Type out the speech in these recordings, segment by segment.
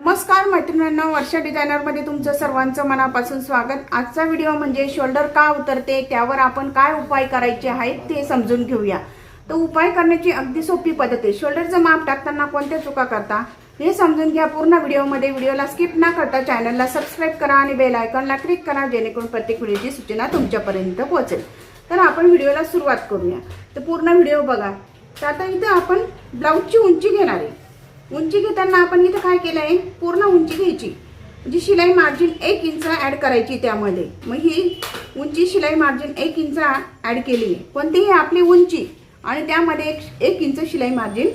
नमस्कार मैत्रिणींना. वर्षा डिझायनरमध्ये तुमचं सर्वांचं मनापासून स्वागत. आजचा व्हिडिओ म्हणजे शोल्डर का उतरते त्यावर आपण काय उपाय करायचे आहेत ते समजून घेऊया. तर उपाय करण्याची अगदी सोपी पद्धत आहे. शोल्डरचं माप टाकताना कोणत्या चुका करता हे समजून घ्या पूर्ण व्हिडिओमध्ये व्हिडिओला स्किप न करता चॅनलला सबस्क्राईब करा आणि बेल आयकॉनला क्लिक करा जेणेकरून प्रत्येक व्हिडिओची सूचना तुमच्यापर्यंत पोहोचेल. तर आपण व्हिडिओला सुरुवात करूया. तर पूर्ण व्हिडिओ बघा. तर आता इथं आपण ब्लाऊजची उंची घेणार आहे. उंची घेताना आपण इथं काय केलं आहे? पूर्ण उंची घ्यायची. म्हणजे शिलाई मार्जिन एक इंच ॲड करायची त्यामध्ये. मग ही उंची शिलाई मार्जिन एक इंच ॲड केली आहे. कोणतीही आपली उंची. आणि त्यामध्ये एक एक इंच शिलाई मार्जिन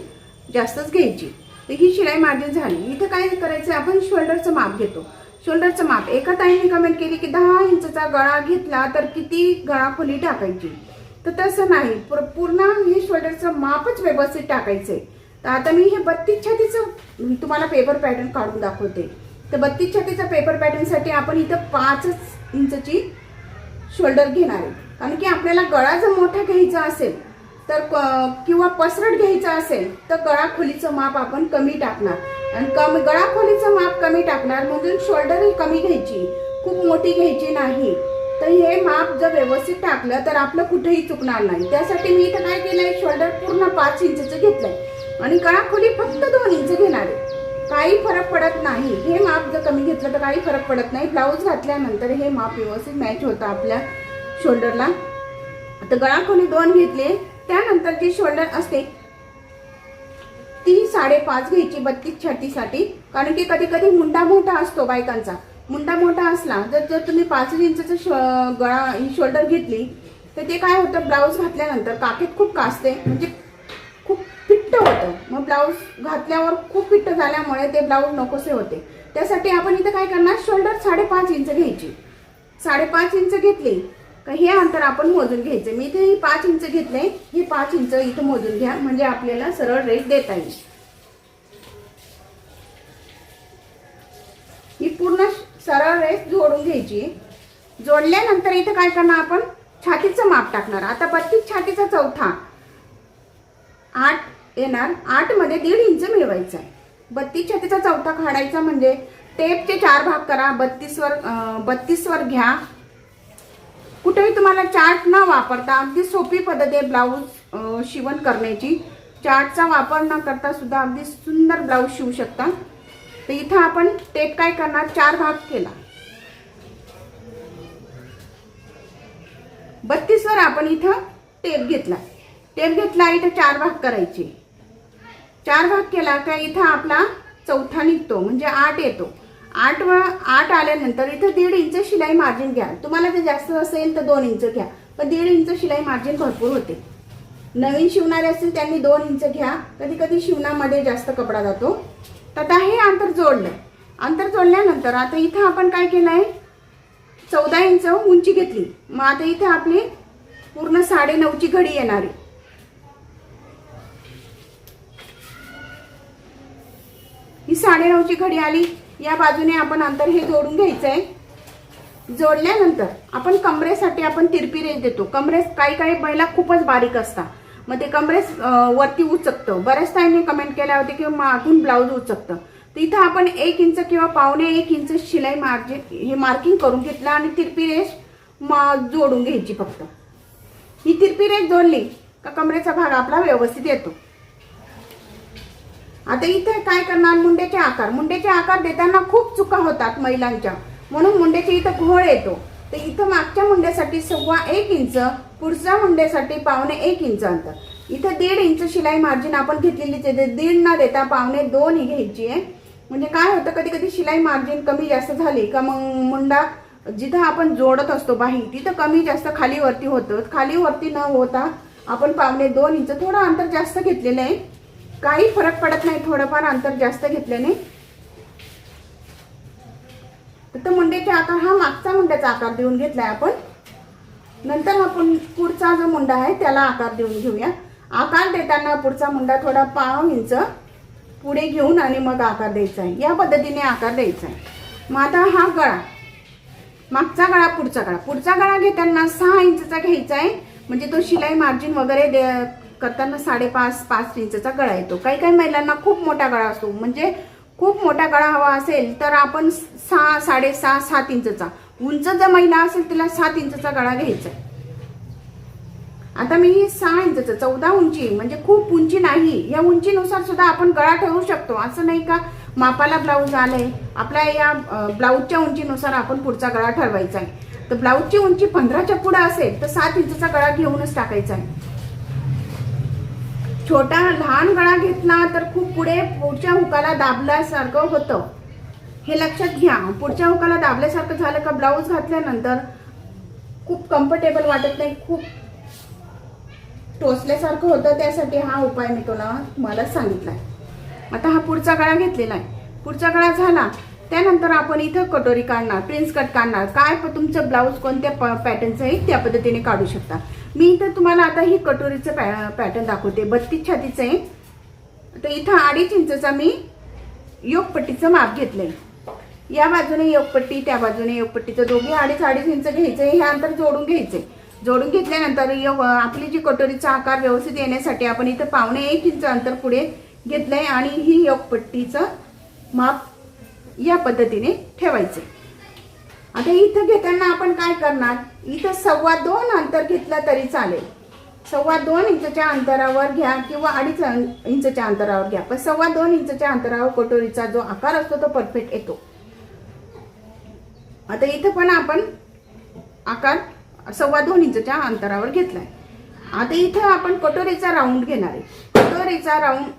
जास्तच घ्यायची. तर ही शिलाई मार्जिन झाली. इथं काय करायचं? आपण शोल्डरचं माप घेतो. शोल्डरचं माप. एका ताईने कमेंट केली की दहा इंचचा गळा घेतला तर किती गळा खोली टाकायची? तर तसं नाही. पूर्ण हे शोल्डरचं मापच व्यवस्थित टाकायचं आहे तर आता मी हे बत्तीस छातीचं तुम्हाला पेपर पॅटर्न काढून दाखवते. तर बत्तीस छातीचा पेपर पॅटर्नसाठी आपण इथं पाचच इंचची शोल्डर घेणार आहे. कारण की आपल्याला गळा जर मोठा घ्यायचा असेल तर किंवा पसरट घ्यायचा असेल तर गळा खोलीचं माप आपण कमी टाकणार. आणि कमी गळा खोलीचं माप कमी टाकणार म्हणून शोल्डरही कमी घ्यायची खूप मोठी घ्यायची नाही. तर हे माप जर व्यवस्थित टाकलं तर आपलं कुठेही चुकणार नाही. त्यासाठी मी इथं काय आहे शोल्डर पूर्ण पाच इंचचं आहे आणि गळाखोली फक्त दोन इंच घेणार. आहे काही फरक पडत नाही. हे माप जर कमी घेतलं तर काही फरक पडत नाही. ब्लाऊज घातल्यानंतर हे माप व्यवस्थित मॅच होतं आपल्या शोल्डरला आता गळा खोली दोन घेतले. त्यानंतर जी शोल्डर असते ती साडेपाच घ्यायची बत्तीस छातीसाठी कारण की कधी कधी मुंडा मोठा असतो बायकांचा. मुंडा मोठा असला जर जर तुम्ही पाच इंचचं शो गळा शोल्डर घेतली तर ते काय होतं? ब्लाऊज घातल्यानंतर काखेत खूप कासते. म्हणजे झालं मग ब्लाऊज घातल्यावर खूप फिट्ट झाल्यामुळे ते ब्लाऊज नकोसे होते. त्यासाठी आपण इथं काय करणार? शोल्डर साडेपाच इंच घ्यायची. साडेपाच इंच घेतली का हे अंतर आपण मोजून घ्यायचं. मी इथे ही पाच इंच घेतले हे पाच इंच इथं मोजून घ्या. म्हणजे आपल्याला सरळ रेट देता येईल. ही पूर्ण सरळ रेस जोडून घ्यायची. जोडल्यानंतर इथं काय करणार आपण? छातीचं माप टाकणार. आता बत्तीस छातीचा चौथा. आठ येणार. आठमध्ये दीड इंच मिळवायचा आहे. बत्तीस छातीचा चौथा काढायचा म्हणजे टेपचे चार भाग करा. बत्तीसवर बत्तीसवर घ्या. कुठेही तुम्हाला चार्ट न वापरता अगदी सोपी पद्धत आहे ब्लाऊज शिवण करण्याची. चार्टचा वापर न करता सुद्धा अगदी सुंदर ब्लाऊज शिवू शकता. तर इथं आपण टेप काय करणार? चार भाग केला. बत्तीसवर आपण इथं टेप घेतला. टेप घेतला इथं चार भाग करायचे. चार भाग केला का इथं आपला चौथा निघतो म्हणजे आठ येतो. आठ व आठ आल्यानंतर इथं दीड इंच शिलाई मार्जिन घ्या. तुम्हाला ते जास्त असेल तर दोन इंच घ्या पण दीड इंच शिलाई मार्जिन भरपूर होते. नवीन शिवणारे असतील त्यांनी दोन इंच घ्या. कधी कधी शिवणामध्ये जास्त कपडा जातो. तर आता हे अंतर जोडलं. अंतर जोडल्यानंतर आता इथं आपण काय केलं आहे चौदा इंच उंची घेतली. मग आता इथे आपली पूर्ण साडे नऊची घडी येणार आहे. ही साडेनऊची घडी आली. या बाजूने आपण अंतर हे जोडून घ्यायचं आहे जोडल्यानंतर आपण कमरेसाठी आपण तिरपी रेस देतो. कमरेस काही काही बैला खूपच बारीक असतात. मग ते कमरेस वरती उचकतं. बऱ्याच ताईंनी कमेंट केल्या होते की मागून ब्लाऊज उचकतं. तर इथं आपण एक इंच किंवा पावणे एक इंच शिलाई मार्जिन हे मार्किंग करून घेतलं आणि तिरपी रेस मा- जोडून घ्यायची फक्त. ही तिरपी रेस जोडली का कमरेचा भाग आपला व्यवस्थित येतो. आता इथे काय करणार? मुंड्याचे आकार. मुंड्याचे आकार देताना खूप चुका होतात महिलांच्या. म्हणून मुंड्याचे इथं घोळ येतो. तर इथं मागच्या मुंड्यासाठी सव्वा एक इंच पुढच्या मुंड्यासाठी पावणे एक इंच अंतर. इथं दीड इंच शिलाई मार्जिन आपण घेतलेलीच आहे. ते दीड न देता पावणे दोन ही घ्यायची आहे. म्हणजे काय होतं? कधी कधी शिलाई मार्जिन कमी जास्त झाली का मग मुंडा जिथं आपण जोडत असतो बाही तिथं कमी जास्त खाली वरती होतं. खाली वरती न होता आपण पावणे दोन इंच थोडं अंतर जास्त घेतलेलं आहे. काही फरक पडत नाही थोडंफार अंतर जास्त घेतल्याने. तर मुंड्याचा आकार हा मागचा मुंड्याचा आकार देऊन घेतलाय आपण. नंतर आपण पुढचा जो मुंडा आहे त्याला आकार देऊन घेऊया. आकार देताना पुढचा मुंडा थोडा पाव इंच पुढे घेऊन आणि मग आकार द्यायचा आहे. या पद्धतीने आकार द्यायचा आहे. मग आता हा गळा. मागचा गळा पुढचा गळा. पुढचा गळा घेताना सहा इंचचा घ्यायचा आहे. म्हणजे तो शिलाई मार्जिन वगैरे करताना साडेपाच पाच इंचचा गळा येतो. काही काही महिलांना खूप मोठा गळा असतो. म्हणजे खूप मोठा गळा हवा असेल तर आपण सहा साडेसहा सात इंचचा. उंच जर महिला असेल तिला सात इंचचा गळा घ्यायचा आहे. आता मी सहा इंचचं चौदा उंची म्हणजे खूप उंची नाही. या उंचीनुसार सुद्धा आपण गळा ठेवू शकतो. असं नाही का? मापाला ब्लाऊज आलंय. आपल्या या ब्लाऊजच्या उंचीनुसार आपण पुढचा गळा ठरवायचा आहे. तर ब्लाऊजची उंची पंधराच्या पुढं असेल तर सात इंचचा गळा घेऊनच टाकायचा आहे. छोटा लहान गळा घेतला तर खूप पुढे पुढच्या हुकाला दाबल्यासारखं होतं. हे लक्षात घ्या पुढच्या हुकाला दाबल्यासारखं झालं का ब्लाऊज घातल्यानंतर खूप कम्फर्टेबल वाटत नाही खूप टोचल्यासारखं होतं. त्यासाठी हा उपाय मी तुला तुम्हाला आहे आता हा पुढचा गळा घेतलेला आहे. पुढचा गळा झाला त्यानंतर आपण इथं कटोरी काढणार प्रिन्स कट काढणार. काय प- तुमचं ब्लाऊज कोणत्या पॅटर्नचं आहे त्या पद्धतीने काढू शकता. मी इथं तुम्हाला आता ही कटोरीचं पॅ पॅटर्न दाखवते. बत्तीस छातीचं आहे. तर इथं अडीच इंचचा मी योगपट्टीचं माप घेतलंय. या बाजूने योगपट्टी त्या बाजूने योगपट्टीचं दोघे अडीच अडीच इंच घ्यायचंय. हे अंतर जोडून घ्यायचंय. जोडून घेतल्यानंतर योग आपली जी कटोरीचा आकार व्यवस्थित येण्यासाठी आपण इथं पावणे एक इंच अंतर पुढे घेतलंय आणि ही योगपट्टीचं माप या पद्धतीने ठेवायचे आता इथं घेताना आपण काय करणार? इथं सव्वा दोन अंतर घेतलं तरी चालेल. सव्वा दोन इंचच्या अंतरावर घ्या किंवा अडीच इंचच्या अंतरावर घ्या. पण सव्वा दोन इंचच्या अंतरावर कटोरीचा जो आकार असतो तो परफेक्ट येतो. आता इथं पण आपण आकार सव्वा दोन इंचच्या अंतरावर घेतलाय. आता इथं आपण कटोरीचा राऊंड घेणार आहे. कटोरीचा राऊंड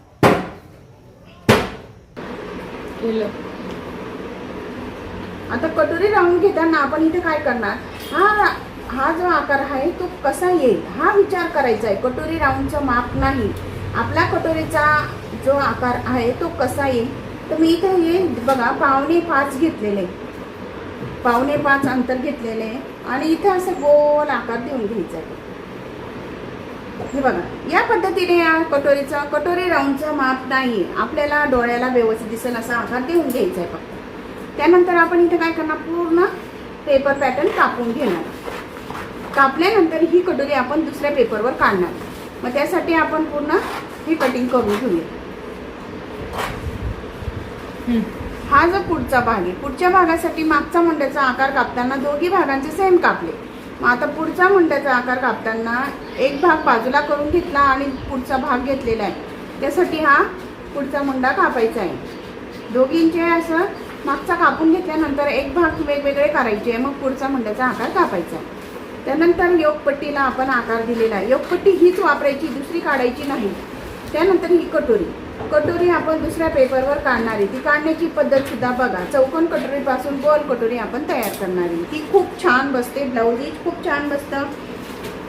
आता कटोरी राहून घेताना आपण इथे काय करणार? हा हा जो आकार आहे तो कसा येईल? हा विचार करायचा आहे. कटोरी राऊंडचं माप नाही. आपल्या कटोरीचा जो आकार आहे तो कसा येईल? तर मी इथे हे बघा पावणे पाच घेतलेले. पावणे पाच अंतर घेतलेले. आहे आणि इथे असं गोल आकार देऊन घ्यायचा आहे. हे बघा या पद्धतीने या कटोरीचा कटोरी राऊंडचं माप नाही. आपल्याला डोळ्याला व्यवस्थित दिसेल असा आकार देऊन घ्यायचा आहे फक्त. त्यानंतर आपण इथे काय करणार? पूर्ण पेपर पॅटर्न कापून घेणार. कापल्यानंतर ही कटोरी आपण दुसऱ्या पेपरवर काढणार. मग त्यासाठी आपण पूर्ण ही कटिंग करून घेऊया. हा जो पुढचा भाग आहे पुढच्या भागासाठी मागचा मुंड्याचा आकार कापताना दोघी भागांचे सेम कापले. मग आता पुढचा मुंड्याचा आकार कापताना एक भाग बाजूला करून घेतला आणि पुढचा भाग घेतलेला आहे. त्यासाठी हा पुढचा मुंडा कापायचा आहे. दोघींचे असं मागचा कापून घेतल्यानंतर एक भाग वेगवेगळे करायचे. मग पुढचा मंडळाचा आकार कापायचा. आहे त्यानंतर योगपट्टीला आपण आकार दिलेला आहे. योगपट्टी हीच वापरायची दुसरी काढायची नाही. त्यानंतर ही कटोरी. कटोरी आपण दुसऱ्या पेपरवर काढणार आहे. ती काढण्याची पद्धतसुद्धा बघा. चौकोन कटोरीपासून गोल कटोरी आपण तयार करणार आहे. ती खूप छान बसते. ब्लाऊजही खूप छान बसतं.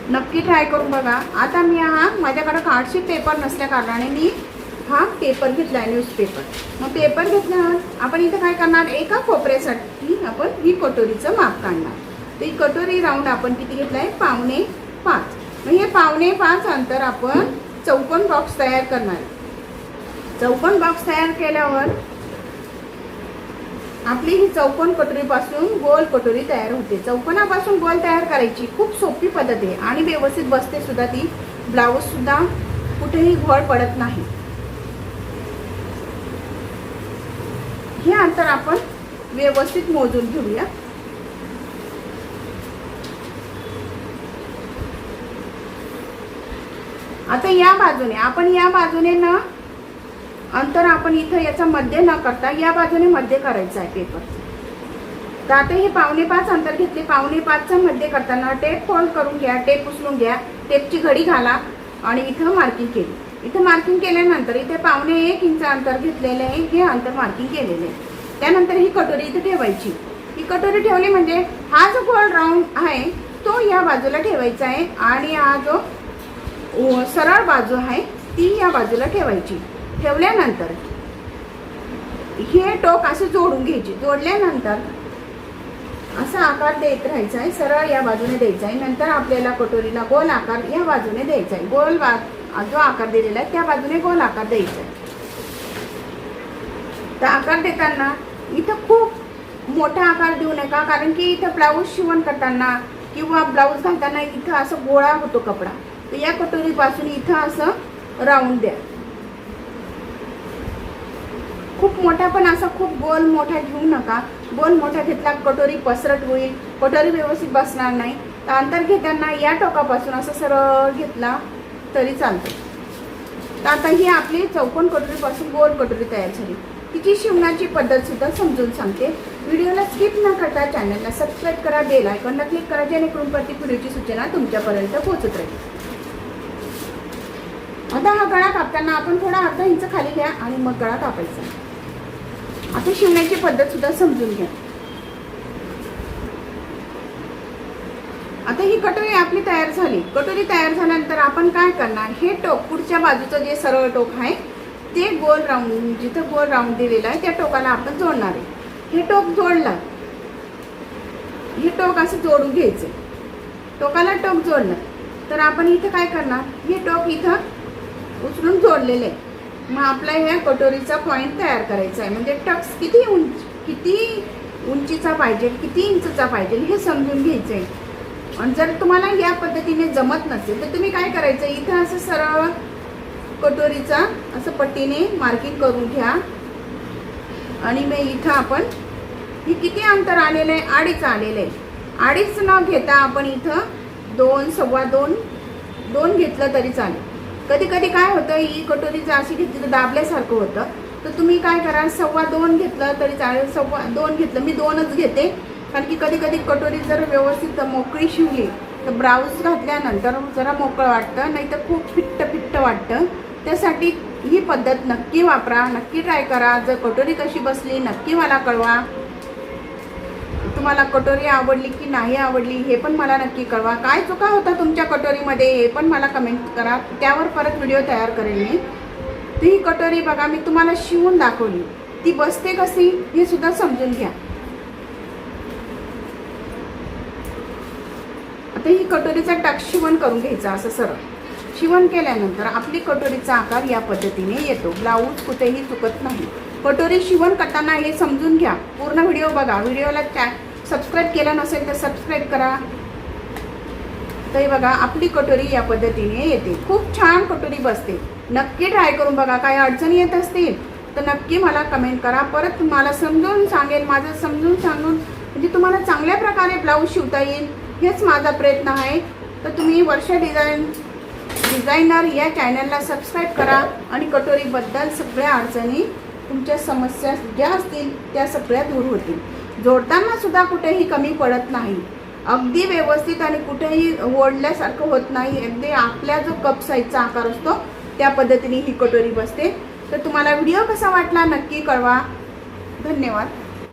नक्की ट्राय करून बघा. आता मी हा माझ्याकडं कार्डशीट पेपर नसल्या कारणाने मी हा पेपर घेतला आहे न्यूजपेपर मग पेपर घेतल्यावर आपण इथं काय करणार? एका कोपऱ्यासाठी आपण ही कटोरीचं माप काढणार. तर ही कटोरी राऊंड आपण किती घेतलं आहे पावणे पाच. मग हे पावणे पाच अंतर आपण चौकोन बॉक्स तयार करणार. चौकोन बॉक्स तयार केल्यावर आपली ही चौकोन कटोरीपासून गोल कटोरी तयार होते. चौकोनापासून गोल तयार करायची खूप सोपी पद्धत आहे आणि व्यवस्थित बसते सुद्धा ती ब्लाऊजसुद्धा कुठेही घोळ पडत नाही. हे अंतर आपण व्यवस्थित मोजून घेऊया. आता या बाजूने आपण या बाजूने न अंतर आपण इथं याचा मध्य न करता या बाजूने मध्य करायचं आहे पेपर तर आता हे पावणे पाच अंतर घेतले. पावणे पाचचं मध्य करताना टेप फोल्ड करून घ्या टेप उचलून घ्या टेपची घडी घाला आणि इथं मार्किंग केली. इथं मार्किंग केल्यानंतर इथे पावणे एक इंच अंतर घेतलेले आहे. हे अंतर मार्किंग केलेले आहे. त्यानंतर ही कटोरी इथे ठेवायची. ही कटोरी ठेवली म्हणजे हा जो गोल राऊंड आहे तो या बाजूला ठेवायचा आहे आणि हा जो सरळ बाजू आहे ती या बाजूला ठेवायची. ठेवल्यानंतर हे टोक असं जोडून घ्यायची. जोडल्यानंतर असा आकार देत राहायचा आहे. सरळ या बाजूने द्यायचा आहे. नंतर आपल्याला कटोरीला गोल आकार या बाजूने द्यायचा आहे. गोल बा जो आकार दिलेला आहे त्या बाजूने गोल आकार द्यायचा आहे. तर आकार देताना इथं खूप मोठा आकार देऊ नका कारण की इथं ब्लाऊज शिवण करताना किंवा ब्लाऊज घालताना इथं असं गोळा होतो कपडा. तर या कटोरीपासून इथं असं राऊंड द्या. खूप मोठा पण असा खूप गोल मोठा घेऊ नका. गोल मोठा घेतला कटोरी पसरट होईल. कटोरी व्यवस्थित बसणार नाही. तर अंतर घेताना या टोकापासून असं सरळ घेतला. तरी चालते. तर आता ही आपली चौकोन कटोरीपासून गोल कटोरी तयार झाली. तिची शिवण्याची पद्धतसुद्धा समजून सांगते. व्हिडिओला स्किप न करता चॅनलला सबस्क्राईब करा बेल आयकॉनला क्लिक करा जेणेकरून प्रत्येक व्हिडिओची सूचना तुमच्यापर्यंत पोहोचत राहील. आता हा गळा कापताना आपण थोडा अर्धा इंच खाली घ्या आणि मग गळा कापायचा. आता शिवण्याची पद्धतसुद्धा समजून घ्या. आता ही कटोरी आपली तयार झाली. कटोरी तयार झाल्यानंतर आपण काय करणार? हे टोक पुढच्या बाजूचं जे सरळ टोक आहे ते गोल राऊंड जिथं गोल राऊंड दिलेलं आहे त्या टोकाला आपण जोडणार आहे. हे टोक जोडलं. हे टोक असं जोडून घ्यायचं. टोकाला टोक जोडलं. तर आपण इथं काय करणार? हे टोक इथं उचलून जोडलेले आहे. मग आपला ह्या कटोरीचा पॉईंट तयार करायचा आहे. म्हणजे टक्स किती उंच किती उंचीचा पाहिजे किती इंचचा पाहिजे हे समजून घ्यायचं आहे. आणि जर तुम्हाला या पद्धतीने जमत नसेल तर तुम्ही काय करायचं? इथं असं सरळ कटोरीचा असं पट्टीने मार्किंग करून घ्या. आणि मग इथं आपण हे किती अंतर आलेलं आहे? अडीच आलेलं आहे. अडीच न घेता आपण इथं दोन सव्वा दोन दोन घेतलं तरी चालेल. कधी कधी काय होतं ही कटोरी जर अशी घेतली तर दाबल्यासारखं होतं. तर तुम्ही काय करा सव्वा दोन घेतलं तरी चालेल. सव्वा दोन घेतलं मी दोनच घेते. कारण की कधी कधी कटोरी जर व्यवस्थित मोकळी शिवली तर ब्राऊज घातल्यानंतर जरा मोकळं वाटतं नाही तर खूप फिट्ट फिट्ट वाटतं. त्यासाठी ही पद्धत नक्की वापरा नक्की ट्राय करा. जर कटोरी कशी बसली नक्की मला कळवा. तुम्हाला कटोरी आवडली की नाही आवडली हे पण मला नक्की कळवा. काय चुका होता तुमच्या कटोरीमध्ये हे पण मला कमेंट करा. त्यावर परत व्हिडिओ तयार करेल मी. तर ही कटोरी बघा मी तुम्हाला शिवून दाखवली. ती बसते कशी हे सुद्धा समजून घ्या. आता ही कटोरीचा टक शिवण करून घ्यायचा असं सरळ. शिवण केल्यानंतर आपली कटोरीचा आकार या पद्धतीने येतो. ब्लाऊज कुठेही चुकत नाही. कटोरी शिवण करताना हे समजून घ्या. पूर्ण व्हिडिओ बघा. व्हिडिओला चॅ सबस्क्राईब केला नसेल तर सबस्क्राईब करा. तर बघा आपली कटोरी या पद्धतीने येते. खूप छान कटोरी बसते. नक्की ट्राय करून बघा. काही अडचणी येत असतील तर नक्की मला कमेंट करा. परत मला समजून सांगेल. माझं समजून सांगून म्हणजे तुम्हाला चांगल्या प्रकारे ब्लाऊज शिवता येईल. हेच माझा प्रयत्न आहे. तर तुम्ही वर्षा डिझाईन डिझायनर या चॅनलला सबस्क्राईब करा आणि कटोरीबद्दल सगळ्या अडचणी तुमच्या समस्या ज्या असतील त्या सगळ्या दूर होतील. जोडताना सुद्धा कुठेही कमी पडत नाही. अगदी व्यवस्थित आणि कुठेही ओढल्यासारखं होत नाही. अगदी आपल्या जो कप साईजचा आकार असतो त्या पद्धतीने ही कटोरी बसते. तर तुम्हाला व्हिडिओ कसा वाटला नक्की कळवा. धन्यवाद.